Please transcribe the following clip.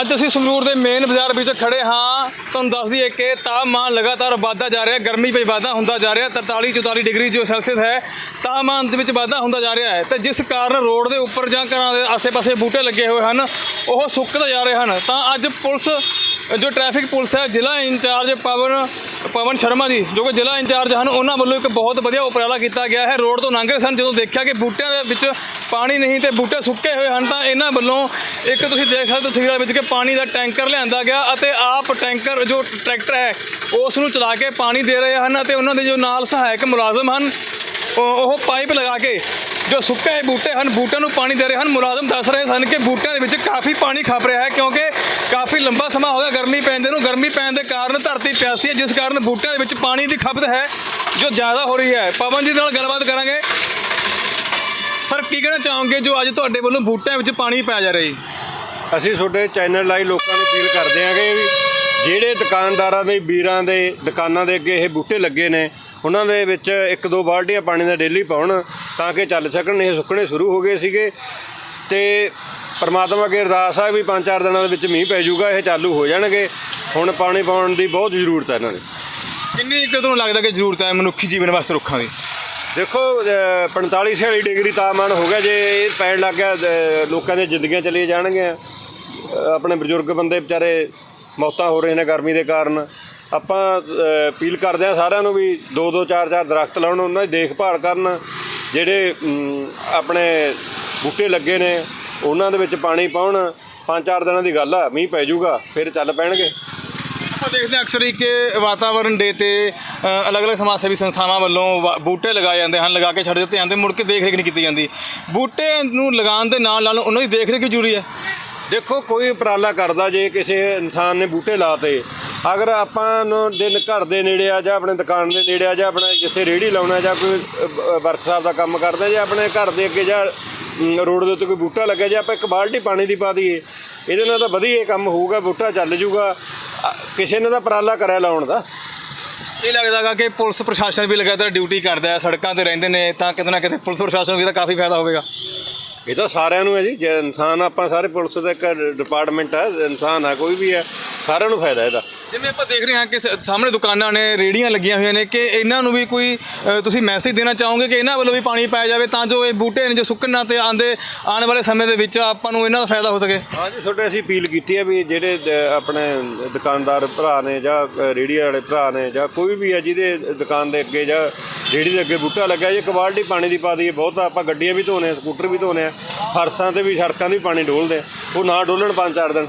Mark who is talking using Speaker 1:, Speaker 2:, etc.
Speaker 1: ਅੱਜ ਅਸੀਂ ਸੰਗਰੂਰ ਦੇ ਮੇਨ ਬਾਜ਼ਾਰ ਵਿੱਚ ਖੜੇ ਹਾਂ। ਤੁਹਾਨੂੰ ਦੱਸ ਦਈਏ ਕਿ ਤਾਪਮਾਨ ਲਗਾਤਾਰ ਵਧਦਾ ਜਾ ਰਿਹਾ, ਗਰਮੀ ਵਿੱਚ ਵਾਧਾ ਹੁੰਦਾ ਜਾ ਰਿਹਾ 43 44 ਡਿਗਰੀ ਜੋ ਸੈਲਸੀਅਸ ਹੈ। ਤਾਪਮਾਨ ਦੇ ਵਿੱਚ ਵਾਧਾ ਹੁੰਦਾ ਜਾ ਰਿਹਾ ਹੈ। ਤੇ ਜਿਸ ਕਾਰਨ ਰੋਡ ਦੇ ਉੱਪਰ ਜਾਂ ਘਰਾਂ ਦੇ ਆਸੇ-ਪਾਸੇ ਬੂਟੇ ਲੱਗੇ ਹੋਏ ਹਨ, ਉਹ ਸੁੱਕਦੇ ਜਾ ਰਹੇ ਹਨ। ਤਾਂ ਅੱਜ ਪੁਲਿਸ ਜੋ ਟ੍ਰੈਫਿਕ ਪੁਲਿਸ ਹੈ, ਜ਼ਿਲ੍ਹਾ ਇੰਚਾਰਜ ਪਵਨ ਪਵਨ ਸ਼ਰਮਾ ਜੀ, ਜੋ ਕਿ ਜ਼ਿਲ੍ਹਾ ਇੰਚਾਰਜ ਹਨ, ਉਹਨਾਂ ਵੱਲੋਂ ਇੱਕ ਬਹੁਤ ਵਧੀਆ ਉਪਰਾਲਾ ਕੀਤਾ ਗਿਆ ਹੈ। ਰੋਡ ਤੋਂ ਲੰਘ ਰਹੇ ਸਨ, ਜਦੋਂ ਦੇਖਿਆ ਕਿ ਬੂਟਿਆਂ ਦੇ ਵਿੱਚ ਪਾਣੀ ਨਹੀਂ ਤੇ ਬੂਟੇ ਸੁੱਕੇ ਹੋਏ ਹਨ, ਤਾਂ ਇਹਨਾਂ ਵੱਲੋਂ ਇੱਕ ਤੁਸੀਂ ਦੇਖ ਸਕਦੇ ਹੋ ਤਸਵੀਰਾਂ ਵਿੱਚ ਕਿ ਪਾਣੀ ਦਾ ਟੈਂਕਰ ਲਿਆਂਦਾ ਗਿਆ ਅਤੇ ਆਪ ਟੈਂਕਰ ਜੋ ਟਰੈਕਟਰ ਹੈ, ਉਸ ਨੂੰ ਚਲਾ ਕੇ ਪਾਣੀ ਦੇ ਰਹੇ ਹਨ ਅਤੇ ਉਹਨਾਂ ਦੇ ਜੋ ਨਾਲ ਸਹਾਇਕ ਮੁਲਾਜ਼ਮ ਹਨ ਉਹ ਉਹ ਪਾਈਪ ਲਗਾ ਕੇ ਜੋ ਸੁੱਕੇ ਹੋਏ ਬੂਟੇ ਹਨ, ਬੂਟਿਆਂ ਨੂੰ ਪਾਣੀ ਦੇ ਰਹੇ ਹਨ। ਮੁਲਾਜ਼ਮ ਦੱਸ ਰਹੇ ਸਨ ਕਿ ਬੂਟਿਆਂ ਦੇ ਵਿੱਚ ਕਾਫੀ ਪਾਣੀ ਖਪ ਰਿਹਾ ਹੈ ਕਿਉਂਕਿ ਕਾਫੀ ਲੰਬਾ ਸਮਾਂ ਹੋ ਗਿਆ ਗਰਮੀ ਪੈਂਦੇ ਨੂੰ। ਗਰਮੀ ਪੈਣ ਦੇ ਕਾਰਨ ਧਰਤੀ ਪਿਆਸੀ ਹੈ, ਜਿਸ ਕਾਰਨ ਬੂਟਿਆਂ ਦੇ ਵਿੱਚ ਪਾਣੀ ਦੀ ਖਪਤ ਹੈ, ਜੋ ਜ਼ਿਆਦਾ ਹੋ ਰਹੀ ਹੈ। ਪਵਨ ਜੀ ਨਾਲ ਗੱਲਬਾਤ ਕਰਾਂਗੇ। ਸਰ, ਕੀ ਕਹਿਣਾ ਚਾਹੋਗੇ ਜੋ ਅੱਜ ਤੁਹਾਡੇ ਵੱਲੋਂ ਬੂਟਿਆਂ ਵਿੱਚ ਪਾਣੀ ਪਾਇਆ ਜਾ ਰਿਹਾ ਜੀ?
Speaker 2: ਅਸੀਂ ਤੁਹਾਡੇ ਚੈਨਲ ਲਾਈ ਲੋਕਾਂ ਨੂੰ ਅਪੀਲ ਕਰਦੇ ਹਾਂ ਕਿ ਜਿਹੜੇ ਦੁਕਾਨਦਾਰਾਂ ਦੇ ਵੀਰਾਂ ਦੇ ਦੁਕਾਨਾਂ ਦੇ ਅੱਗੇ ਇਹ ਬੂਟੇ ਲੱਗੇ ਨੇ ਉਹਨਾਂ ਦੇ ਵਿੱਚ ਇੱਕ ਦੋ ਬਾਲਟੀਆਂ ਪਾਣੀ ਦਾ ਡੇਲੀ ਪਾਉਣ ਤਾਂ ਕਿ ਚੱਲ ਸਕਣ ਇਹ ਸੁੱਕਣੇ ਸ਼ੁਰੂ ਹੋ ਗਏ ਸੀਗੇ। ਤੇ ਪਰਮਾਤਮਾ ਅੱਗੇ ਅਰਦਾਸ ਆ ਵੀ ਪੰਜ ਚਾਰ ਦਿਨਾਂ ਦੇ ਵਿੱਚ ਮੀਂਹ ਪੈ ਜਾਊਗਾ ਇਹ ਚਾਲੂ ਹੋ ਜਾਣਗੇ। ਹੁਣ ਪਾਣੀ ਪਾਉਣ ਦੀ ਬਹੁਤ ਜ਼ਰੂਰਤ ਹੈ ਇਹਨਾਂ ਦੀ।
Speaker 1: ਕਿੰਨੀ ਕੁ ਤੁਹਾਨੂੰ ਲੱਗਦਾ ਕਿ ਜ਼ਰੂਰਤ ਹੈ ਮਨੁੱਖੀ ਜੀਵਨ ਵਾਸਤੇ ਰੁੱਖਾਂ ਦੀ?
Speaker 2: ਦੇਖੋ ਅ, 45 46 ਡਿਗਰੀ ਤਾਪਮਾਨ ਹੋ ਗਿਆ ਜੇ ਇਹ ਪੈਣ ਲੱਗ ਗਿਆ ਲੋਕਾਂ ਦੀਆਂ ਜ਼ਿੰਦਗੀਆਂ ਚਲੀਆਂ ਜਾਣਗੀਆਂ। ਆਪਣੇ ਬਜ਼ੁਰਗ ਬੰਦੇ ਵਿਚਾਰੇ ਮੌਤਾਂ ਹੋ ਰਹੀਆਂ ਨੇ ਗਰਮੀ ਦੇ ਕਾਰਨ। ਆਪਾਂ ਅਪੀਲ ਕਰਦੇ ਆ ਸਾਰਿਆਂ ਨੂੰ ਵੀ ਦੋ ਦੋ ਚਾਰ ਚਾਰ ਦਰਖਤ ਲਾਉਣ, ਉਹਨਾਂ ਦੀ ਦੇਖਭਾਲ ਕਰਨ। ਜਿਹੜੇ ਆਪਣੇ ਬੂਟੇ ਲੱਗੇ ਨੇ, ਉਹਨਾਂ ਦੇ ਵਿੱਚ ਪਾਣੀ ਪਾਉਣ। ਪੰਜ ਚਾਰ ਦਿਨਾਂ ਦੀ ਗੱਲ ਆ, ਮੀਂਹ ਪੈ ਜਾਊਗਾ, ਫਿਰ ਚੱਲ ਪੈਣਗੇ।
Speaker 1: ਆਪਾਂ ਦੇਖਦੇ ਹਾਂ ਅਕਸਰ ਹੀ ਕਿ ਵਾਤਾਵਰਣ ਡੇ ਤੇ ਅਲੱਗ-ਅਲੱਗ ਸਮਾਜ ਸੇਵੀ ਸੰਸਥਾਵਾਂ ਵੱਲੋਂ ਵਾ- ਬੂਟੇ ਲਗਾਏ ਜਾਂਦੇ ਹਨ, ਲਗਾ ਕੇ ਛੱਡ ਦਿੱਤੇ ਜਾਂਦੇ, ਮੁੜ ਕੇ ਦੇਖ ਰੇਖ ਨਹੀਂ ਕੀਤੀ ਜਾਂਦੀ। ਬੂਟੇ ਨੂੰ ਲਗਾਉਣ ਦੇ ਨਾਲ ਨਾਲ ਉਹਨਾਂ ਦੀ ਦੇਖ ਰੇਖ ਵੀ ਜ਼ਰੂਰੀ ਹੈ।
Speaker 2: ਦੇਖੋ, ਕੋਈ ਉਪਰਾਲਾ ਕਰਦਾ ਜੇ ਕਿਸੇ ਇਨਸਾਨ ਨੇ ਬੂਟੇ ਲਾਤੇ। ਅਗਰ ਆਪਾਂ ਨੂੰ ਦਿਨ ਘਰ ਦੇ ਨੇੜੇ ਆ ਜਾਂ ਆਪਣੇ ਦੁਕਾਨ ਦੇ ਨੇੜੇ ਆ ਜਾਂ ਆਪਣੇ ਜਿੱਥੇ ਰੇਹੜੀ ਲਾਉਣਾ ਜਾਂ ਕੋਈ ਵਰਕਸ਼ਾਪ ਦਾ ਕੰਮ ਕਰਦਾ ਜਾਂ ਆਪਣੇ ਘਰ ਦੇ ਅੱਗੇ ਜਾਂ ਰੋਡ ਦੇ ਉੱਤੇ ਕੋਈ ਬੂਟਾ ਲੱਗਿਆ ਜੇ ਆਪਾਂ ਇੱਕ ਬਾਲਟੀ ਪਾਣੀ ਦੀ ਪਾ ਦਈਏ, ਇਹਦੇ ਨਾਲ ਤਾਂ ਵਧੀਆ ਕੰਮ ਹੋਊਗਾ, ਬੂਟਾ ਚੱਲ ਜੂਗਾ। ਕਿਸੇ ਨੇ ਤਾਂ ਉਪਰਾਲਾ ਕਰਿਆ ਲਾਉਣ ਦਾ।
Speaker 1: ਇਹ ਲੱਗਦਾਗਾ ਕਿ ਪੁਲਿਸ ਪ੍ਰਸ਼ਾਸਨ ਵੀ ਲਗਾਤਾਰ ਡਿਊਟੀ ਕਰਦਾ ਹੈ, ਸੜਕਾਂ ਤੇ ਰਹਿੰਦੇ ਨੇ, ਤਾਂ ਕਿਤੇ ਨਾ ਕਿਤੇ ਪੁਲਿਸ ਪ੍ਰਸ਼ਾਸਨ ਵੀ ਤਾਂ ਕਾਫੀ ਫਾਇਦਾ ਹੋਵੇਗਾ।
Speaker 2: ਇਹ ਤਾਂ ਸਾਰਿਆਂ ਨੂੰ ਹੈ ਜੀ, ਜੇ ਇਨਸਾਨ, ਆਪਾਂ ਸਾਰੇ ਪੁਲਿਸ ਦਾ ਇੱਕ ਡਿਪਾਰਟਮੈਂਟ ਹੈ ਇਨਸਾਨ ਆ, ਕੋਈ ਵੀ ਹੈ ਸਾਰਿਆਂ ਨੂੰ ਫਾਇਦਾ ਇਹਦਾ।
Speaker 1: ਜਿਵੇਂ ਆਪਾਂ ਦੇਖ ਰਹੇ ਹਾਂ ਕਿ ਸ- ਸਾਹਮਣੇ ਦੁਕਾਨਾਂ ਨੇ ਰੇੜੀਆਂ ਲੱਗੀਆਂ ਹੋਈਆਂ ਨੇ ਕਿ ਇਹਨਾਂ ਨੂੰ ਵੀ ਕੋਈ ਅ, ਤੁਸੀਂ ਮੈਸੇਜ ਦੇਣਾ ਚਾਹੋਗੇ ਕਿ ਇਹਨਾਂ ਵੱਲੋਂ ਵੀ ਪਾਣੀ ਪਾਇਆ ਜਾਵੇ ਤਾਂ ਜੋ ਇਹ ਬੂਟੇ ਨੇ ਜੋ ਸੁੱਕਣ ਨਾ ਤੇ ਆਂਦੇ ਆਉਣ ਵਾਲੇ ਸਮੇਂ ਦੇ ਵਿੱਚ ਆਪਾਂ ਨੂੰ ਇਹਨਾਂ ਦਾ ਫਾਇਦਾ ਹੋ ਸਕੇ?
Speaker 2: ਹਾਂਜੀ ਤੁਹਾਡੇ ਅਸੀਂ ਅਪੀਲ ਕੀਤੀ ਹੈ ਵੀ ਜਿਹੜੇ ਦ- ਆਪਣੇ ਦੁਕਾਨਦਾਰ ਭਰਾ ਨੇ ਜਾਂ ਅ, ਰੇਹੜੀ ਵਾਲੇ ਭਰਾ ਨੇ ਜਾਂ ਕੋਈ ਵੀ ਹੈ ਜਿਹਦੇ ਦੁਕਾਨ ਦੇ ਅੱਗੇ ਜਾਂ ਰੇਹੜੀ ਦੇ ਅੱਗੇ ਬੂਟਾ ਲੱਗਾ ਜੇ ਕੁਆਲਿਟੀ ਪਾਣੀ ਦੀ ਪਾ ਦਈਏ ਬਹੁਤ ਆਪਾਂ ਗੱਡੀਆਂ ਵੀ ਧੋਨੇ ਆ ਸਕੂਟਰ ਵੀ ਧੋਨੇ ਆ ਫਰਸਾਂ ਤੇ ਵੀ ਸੜਕਾਂ ਤੇ ਵੀ ਪਾਣੀ ਡੋਲਦੇ ਆ ਉਹ ਨਾ ਡੋਲਣ ਪੰਜ ਚਾਰ ਦਿਨ।